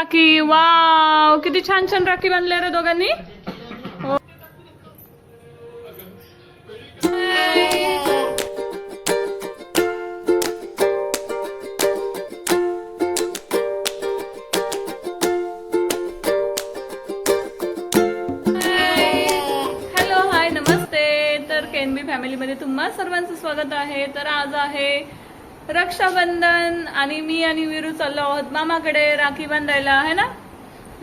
Rakhi. Wow किती छान छान राखी बांधल्या रे दोघांनी. हो. हॅलो हाय नमस्ते. तर केनबी फॅमिलीमध्ये तुम्हा सर्वांचं स्वागत आहे. तर आज आहे रक्षाबंधन आणि मी आणि विरू चाललो आहोत. मामाकडे राखी बांधायला आहे ना?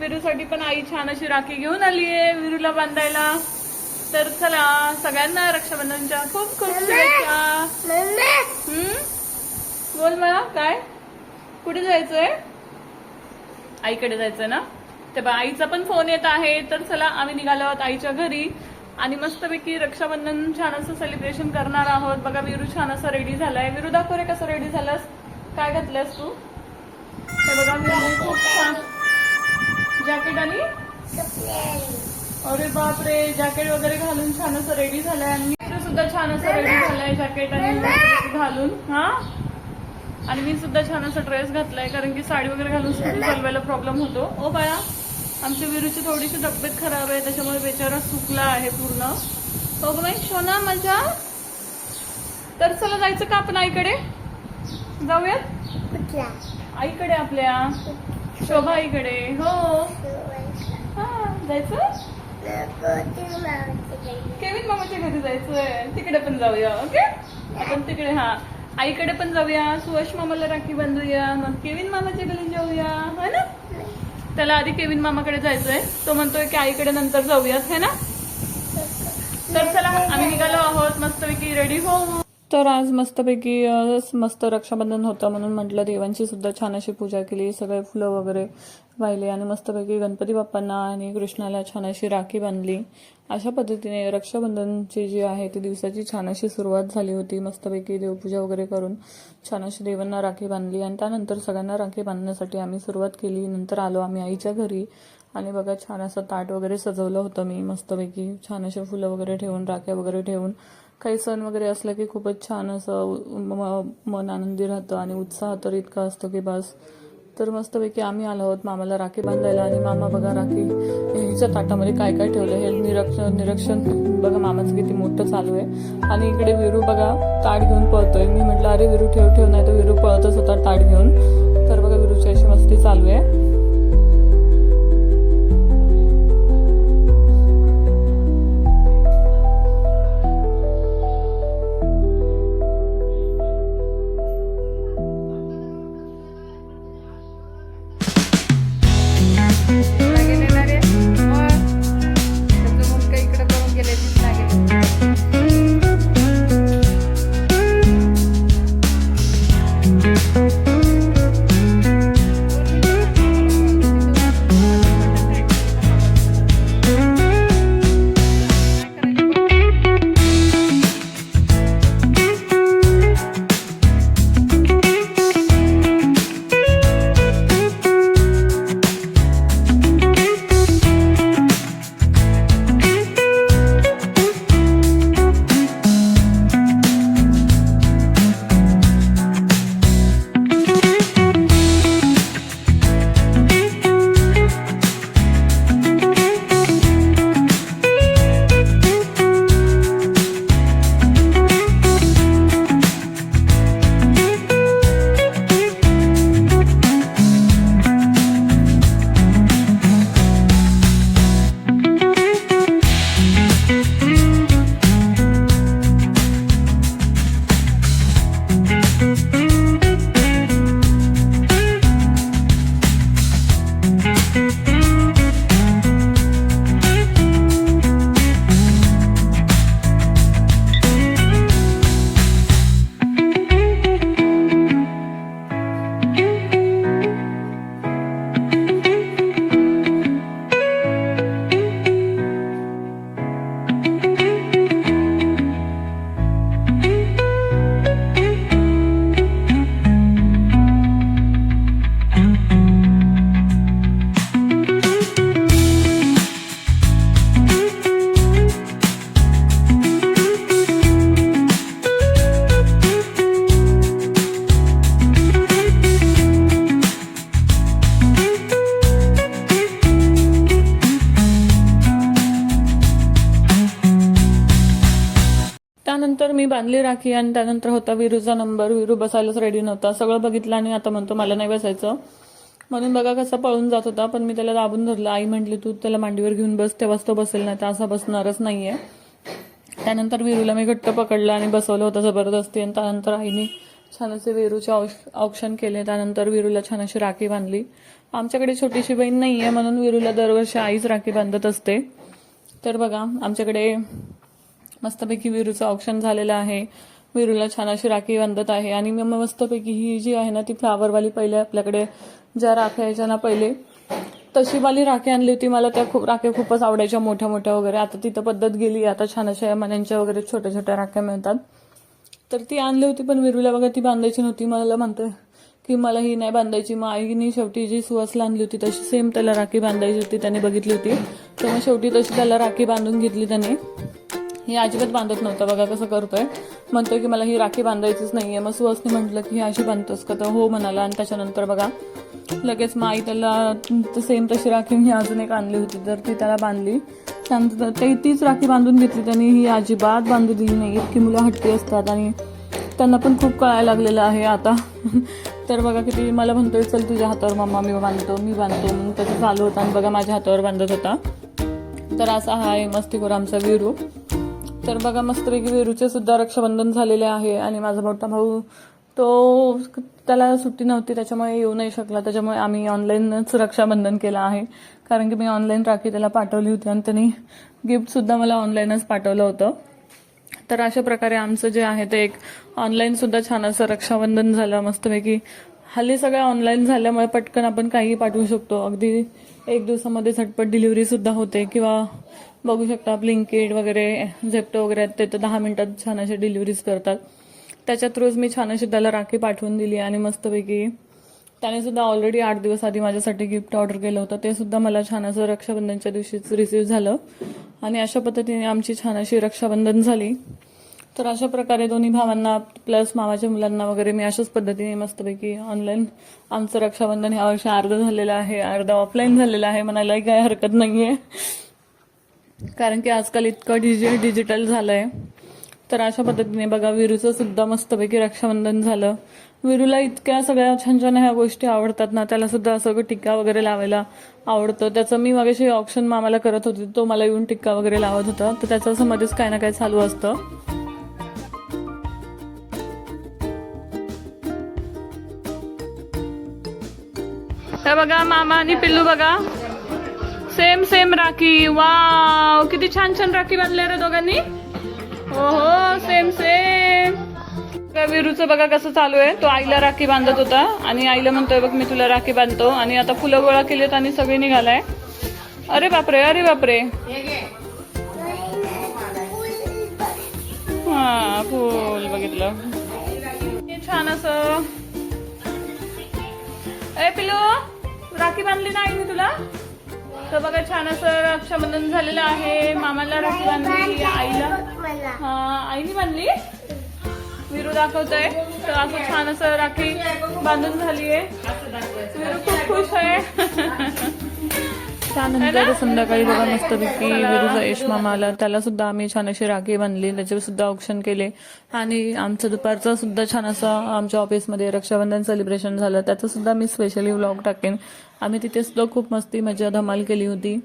विरूसाठी पण आई छान अशी राखी घेऊन आली आहे विरूला बांधायला. तर चला सगळ्यांना रक्षाबंधनच्या खूप खूप शुभेच्छा. हम्म? बोल मला काय? कुठे जायचंय? आईकडे जायचं ना? ते बा आईचा पण फोन येत आहे. तर चला आम्ही निघालो आहोत आईच्या घरी. आणि मस्तपैकी रक्षाबंधन छान असं सेलिब्रेशन करणार आहोत. बघा विरू छान असं रेडी झालाय. विरू दाखव रे कसं रेडी झालास? काय घातलंस तू? हे बघा विरू खूप छान जॅकेट आणि? अरे बापरे जॅकेट वगैरे घालून छान असं रेडी झालाय. आणि विरू सुद्धा छान असं रेडी झालाय जॅकेट आणि घालून. हा? आणि मी सुद्धा छान असा ड्रेस घातलाय कारण की साडी वगैरे घालून स्कूटी चालवायला प्रॉब्लेम होतो. ओ बाळा आमच्या विरूची थोडीशी तब्येत खराब आहे त्याच्यामुळे बेचारा सुकला आहे पूर्ण. हो बाई शोना मजा? तर चला जायचं का आपण आईकडे? जाऊयात? आईकडे आपल्या. शोभा आईकडे. हो. हा जायचं? केविन मामाच्या घरी जायचंय. तिकडे पण जाऊया ओके? आपण तिकडे हा. आईकडे पण जाऊया. सुयश मामाला राखी बांधूया. मग केविन मामाच्या घरी जाऊया. है ना? त्याला आधी केविन मामाकडे जायचंय. तो म्हणतोय की आईकडे नंतर जाऊयात है ना? तर चला आम्ही निघालो आहोत. मस्तपैकी रेडी होऊ हो. तर आज मस्तपैकी मस्त रक्षाबंधन होतं म्हणून म्हटलं. देवांची सुद्धा छान अशी पूजा केली. सगळे फुलं वगैरे वाहिले आणि मस्तपैकी गणपती बाप्पांना आणि कृष्णाला छान अशी राखी बांधली. अशा पद्धतीने रक्षाबंधनची जी आहे ती दिवसाची छान अशी सुरुवात झाली होती. मस्तपैकी देवपूजा वगैरे करून छान अशी देवांना राखी बांधली. आणि त्यानंतर सगळ्यांना राखी बांधण्यासाठी आम्ही सुरुवात केली. नंतर आलो आम्ही आईच्या घरी. आणि बघा छान असं ताट वगैरे सजवलं होतं मी. मस्तपैकी छान असे फुलं वगैरे ठेवून राख्या वगैरे ठेवून काही सण वगैरे असला की खूपच छान असं म- मन आनंदी राहतं आणि उत्साह तर इतका असतो की बस. तर मस्तपैकी आम्ही आलो आहोत मामाला राखी बांधायला आणि मामा बघा राखी हिच्या ताटामध्ये काय काय ठेवलं हे निरक्षण निरीक्षण. बघा मामाचं किती मोठं चालू आहे. आणि इकडे विरू बघा ताट घेऊन पळतोय. मी म्हटलं अरे विरू ठेव ठेव नाही तर विरू पळतच होता ताट घेऊन. तर बघा विरूची अशी मस्ती चालू आहे. बांधली राखी आणि त्यानंतर होता विरूचा नंबर विरू बसायलाच रेडी नव्हता. सगळं बघितलं आणि आता म्हणतो मला नाही बसायचं. म्हणून बघा कसा पळून जात होता पण मी त्याला दाबून धरलं. आई म्हटली तू त्याला मांडीवर घेऊन बस तेव्हाच तो बसेल नाही तर असा बसणारच नाहीये. त्यानंतर विरूला मी घट्ट पकडलं आणि बसवलं होतं जबरदस्ती. आणि त्यानंतर आईने छान असे विरूचे औष औक्षण केले. त्यानंतर विरूला छान अशी राखी बांधली. आमच्याकडे छोटीशी बहीण नाही आहे म्हणून विरूला दरवर्षी आईच राखी बांधत असते. तर बघा आमच्याकडे मस्तपैकी विरूचं ऑप्शन झालेलं आहे. विरूला छान अशी राखी बांधत आहे. आणि मी मस्तपैकी ही जी आहे ना ती फ्लावरवाली पहिले आपल्याकडे ज्या राख्या यायच्या ना पहिले तशी वाली राखी आणली होती. मला त्या खूप राख्या खूपच आवडायच्या मोठ्या मोठ्या वगैरे. आता तिथं पद्धत गेली आता छान अशा मण्यांच्या वगैरे छोट्या छोट्या राख्या मिळतात. तर ती आणली होती पण विरूला वगैरे ती बांधायची नव्हती. मला म्हणते की मला ही नाही बांधायची. मग आईने शेवटी जी सुवासला आणली होती तशी सेम त्याला राखी बांधायची होती त्याने बघितली होती. तर मग शेवटी तशी त्याला राखी बांधून घेतली त्याने. ही अजिबात बांधत नव्हतं. बघा कसं करतोय. म्हणतो की मला ही राखी बांधायचीच नाही आहे मग सुहासने म्हटलं की ही अशी बांधतोस का? तर हो म्हणाला. आणि त्याच्यानंतर बघा लगेच मग आई त्याला सेम तशी राखी मी अजून एक आणली होती. तर ती त्याला बांधली. त्यानंतर ते तीच राखी बांधून घेतली. त्यांनी ही अजिबात बांधू दिली नाही. इतकी मुलं हट्टी असतात आणि त्यांना पण खूप कळायला लागलेलं आहे आता. तर बघा किती मला म्हणतोय चल तुझ्या हातावर मम्मा मी बांधतो मी बांधतो. म्हणून त्याचं चालू होतं आणि बघा माझ्या हातावर बांधत होता. तर असा हा आहे मस्तीखोर आमचा विरू. तर बघा मस्तपैकी विरूचे सुद्धा रक्षाबंधन झालेले आहे आणि माझा मोठा भाऊ तो त्याला सुट्टी नव्हती त्याच्यामुळे येऊ नाही शकला. त्याच्यामुळे आम्ही ऑनलाईनच रक्षाबंधन केलं आहे. कारण की मी ऑनलाईन राखी त्याला पाठवली होती आणि त्यांनी गिफ्ट सुद्धा मला ऑनलाईनच पाठवलं होतं. तर अशा प्रकारे आमचं जे आहे ते एक ऑनलाईन सुद्धा छान असं रक्षाबंधन झालं मस्तपैकी हल्ली सगळं ऑनलाईन झाल्यामुळे पटकन आपण काहीही पाठवू शकतो. अगदी एक दिवसामध्ये झटपट डिलिव्हरी सुद्धा होते किंवा बघू शकता ब्लिंकेड वगैरे झेप्टो वगैरे आहेत ते तर दहा मिनिटात छान असे डिलिव्हरीज करतात. त्याच्या थ्रूच मी छान अशी त्याला राखी पाठवून दिली आणि मस्तपैकी त्याने सुद्धा ऑलरेडी आठ दिवस आधी माझ्यासाठी गिफ्ट ऑर्डर केलं होतं. ते सुद्धा मला छान असं रक्षाबंधनच्या दिवशीच रिसीव्ह झालं. आणि अशा पद्धतीने आमची छान अशी रक्षाबंधन झाली. तर अशा प्रकारे दोन्ही भावांना प्लस मामाच्या मुलांना वगैरे मी अशाच पद्धतीने मस्तपैकी ऑनलाईन आमचं रक्षाबंधन ह्या वर्षी अर्ध झालेलं आहे अर्ध ऑफलाईन झालेलं आहे म्हणायलाही काही हरकत नाही आहे कारण की आजकाल इतकं डिजि डिजिटल झालंय. तर अशा पद्धतीने बघा विरूचं सुद्धा मस्तपैकी रक्षाबंधन झालं. विरूला इतक्या सगळ्या छान छान ह्या गोष्टी आवडतात ना त्याला सुद्धा असं टिक्का वगैरे लावायला आवडतं. त्याचं मी मागेशी ऑप्शन मामाला करत होते तो मला येऊन टिक्का वगैरे लावत होता. तर त्याचं असं मध्येच काय ना काय चालू असतं. बघा मामा आणि पिल्लू बघा. Same same rakhi. वाव किती छान छान राखी बांधल्या रे दोघांनी. हो हो सेम. सेम विरूचं बघा कसं चालू आहे. तो आईला राखी बांधत होता. आणि आईला म्हणतोय बघ मी तुला राखी बांधतो. आणि आता फुलं गोळा केलीत आणि सगळे निघालाय. अरे बापरे अरे बापरे. हा फुल बघितलं. हे छान असं. ए पिलू राखी बांधली नाही मी तुला? तर बघा छान असं रक्षाबंधन झालेलं आहे. मामाला राखी बांधली आईला. हा आईने बांधली. विरू दाखवतोय. तर असं छान असं राखी बांधून झालीये. विरू खूप खुश आहे. त्यानंतर संध्याकाळी बघा मस्तपैकी की यश मामा आला त्याला सुद्धा आम्ही छान अशी राखी बांधली. त्याचे सुद्धा औक्षण केले. आणि आमचं दुपारचं सुद्धा छान असं आमच्या ऑफिसमध्ये रक्षाबंधन सेलिब्रेशन झालं. त्याचं सुद्धा मी स्पेशली व्लॉग टाकेन. आम्ही तिथे सुद्धा खूप मस्ती मजा धमाल केली होती.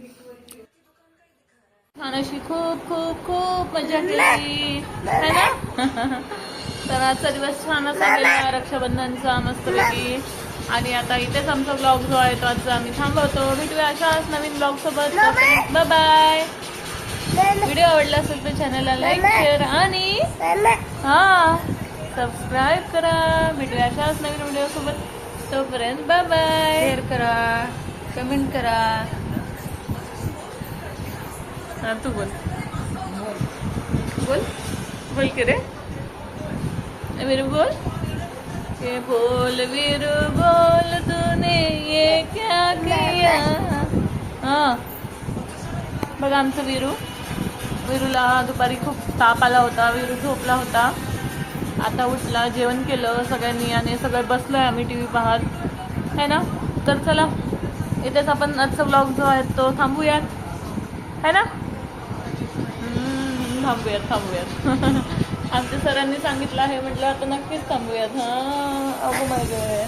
छान अशी खूप खूप खूप मजा केली. तर आजचा दिवस छान असा गेला. रक्षाबंधनचा मस्तपैकी. आणि आता इथेच आमचा ब्लॉग जो आहे तो आजचा आम्ही थांबवतो भेटूया अशाच नवीन ब्लॉग सोबत. बाय बाय व्हिडिओ आवडला असेल तर चॅनलला लाईक शेअर आणि हा सबस्क्राईब करा. भेटूया अशाच नवीन व्हिडिओ सोबत. तोपर्यंत बाय बाय शेअर करा. कमेंट करा. हा तू बोल. बोल. बोल के रे. वीरू बोल. के बोल वीरू बोल तूने ये क्या किया? हा. बघा आमचं वीरू. वीरूला दुपारी खूप ताप आला होता वीरू झोपला होता. आता उठला जेवण केलं सगळ्यांनी आणि सगळं बसलोय आम्ही टी व्ही पाहत. है ना? तर चला इथेच आपण आजचा ब्लॉग जो आहे तो थांबूयात. है ना? थांबूयात थांबूयात. आमच्या सरांनी सांगितलं आहे म्हटलं आता नक्कीच थांबूयात. हा अगो माय आहे